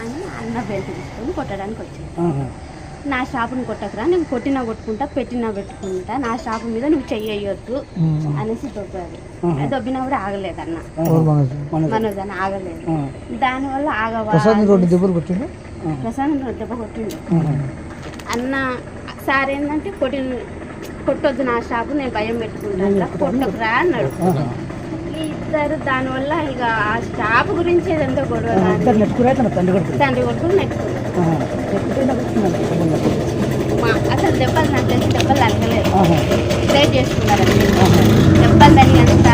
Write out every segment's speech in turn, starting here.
అని అన్న బెల్ట్ తీసుకొని కొట్టడానికి వచ్చింది. నా షాపుని కొట్టకురా నేను కొట్టినా కొట్టుకుంటా పెట్టినా పెట్టుకుంటా నా షాపు మీద నువ్వు చెయ్యొద్దు అనేసి దొబ్బాడు. దొబ్బినా కూడా ఆగలేదు అన్న. మనోజ్. మనోజ్. అని ఆగలేదు. దానివల్ల ఆగవా ప్రసాద్ దెబ్బ కొట్టిండు. అన్న సార్ ఏంటంటే కొట్టి కొట్టొద్దు నా షాపు నేను భయం పెట్టుకుంటాను కొట్టకురా అన్నాడు. ఆహా. ఇద్దరు దానివల్ల ఇక ఆ గురించి ఏదంతా గొడవ ఆహా. ఇద్దరు నెట్టుకురా తన తండ్రి కొడుకు తండ్రి ఆహా. నెట్టుకుంటే నాకు నాకు. మా అసలు దెబ్బలు నాకు తెలిసి దెబ్బలు తగ్గలేదు ఆహా. చేసుకున్నారు అంతే. దెబ్బలు తగినంత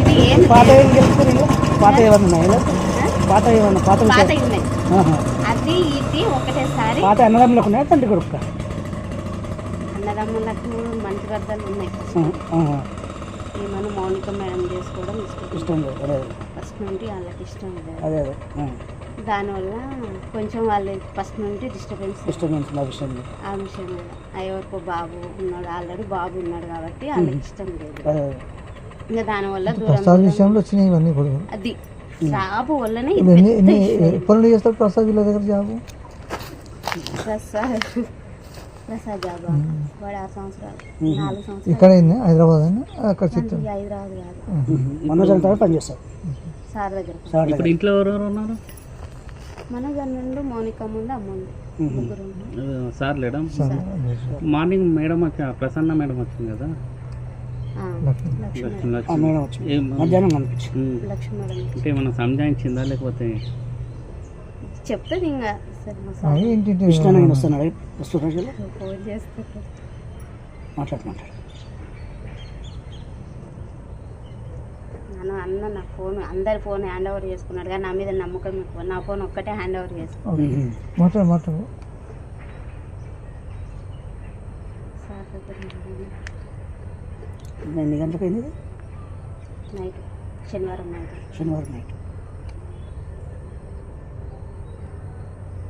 ఇది ఏం పాత ఏం గెలుచుకుని పాత ఏమన్నా ఉన్నాయా? పాత ఏమన్నా పాత విషయాలు? ఉన్నాయి ఆహా. అది ఇది ఒకటేసారి పాత అన్నదమ్ములకు ఉన్నాయా తండ్రి కొడుకు అన్నదమ్ములకు మంచి గర్దాలు ఉన్నాయి ఈమెను మౌనిక మేడం చేసుకోవడం ఇష్టం లేదు అదే. ఫస్ట్ నుండి వాళ్ళకి ఇష్టం లేదు. అదే అదే. దానివల్ల కొంచెం వాళ్ళు ఫస్ట్ నుండి డిస్టర్బెన్స్ నుంచి నా విషయం లేదు. ఆ విషయం మీద ఎవరికో బాబు ఉన్నాడు ఆల్రెడీ బాబు ఉన్నాడు కాబట్టి వాళ్ళకి ఇష్టం లేదు. అదే అదే. ఇంకా దానివల్ల ప్రసాద్ విషయంలో వచ్చినాయి ఇవన్నీ కూడా అది. షాపు వల్లనే ఇప్పుడు ఎన్ని ఎన్ని పెద్ద issue. ఎప్పటి నుండి చేస్తాడు ప్రసాద్ వీళ్ళ దగ్గర జాబు? ప్రసాద్. ప్రసాద్ జాబా వాడు ఆరు సంవత్సరాలు. నాలుగు సంవత్సరాలు. ఇక్కడ హైదరాబాద్ అని అక్కడ హైదరాబాద్ కాదు. మనోజ్ అంతా పనిచేస్తారు సార్ దగ్గర. ఇప్పుడు ఇంట్లో ఎవరెవరు ఉన్నారు? మన నుండి మౌనిక ముందు అమ్మ ఉంది. సార్ లేడం? మార్నింగ్ మేడం వచ్చి ప్రసన్న మేడం వచ్చింది కదా? ఆ, లక్ష్మి. అంటే ఏమన్నా సంజాయించిందా లేకపోతే చెప్తుంది ఇంకా ఏంటి వస్తున్నాడు వస్తున్నాడు ఫోన్ మాట్లాడు మాట్లాడు అన్న నా ఫోన్ అందరి ఫోన్ హ్యాండ్ ఓవర్ చేసుకున్నాడు కానీ నా మీద నమ్మకం ఎక్కువ. నా ఫోన్ ఒక్కటే హ్యాండ్ ఓవర్ చేసుకున్నాడు ఎన్ని గంటలకు అయింది? నైట్ శనివారం నైట్. శనివారం నైట్.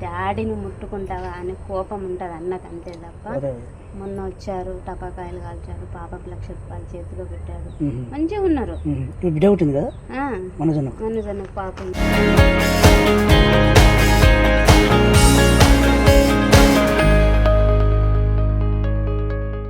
డాడీని ముట్టుకుంటావా అని కోపం ఉంటుంది అన్నకు అంతే తప్ప. మొన్న వచ్చారు టపాకాయలు కాల్చారు పాపకు లక్ష రూపాయలు చేతిలో పెట్టాడు ఉహు. మంచిగా ఉన్నారు. బిడ్డ పుట్టింది కదా? ఆ, మనోజ్ అన్న మనోజ్ అన్న పాపం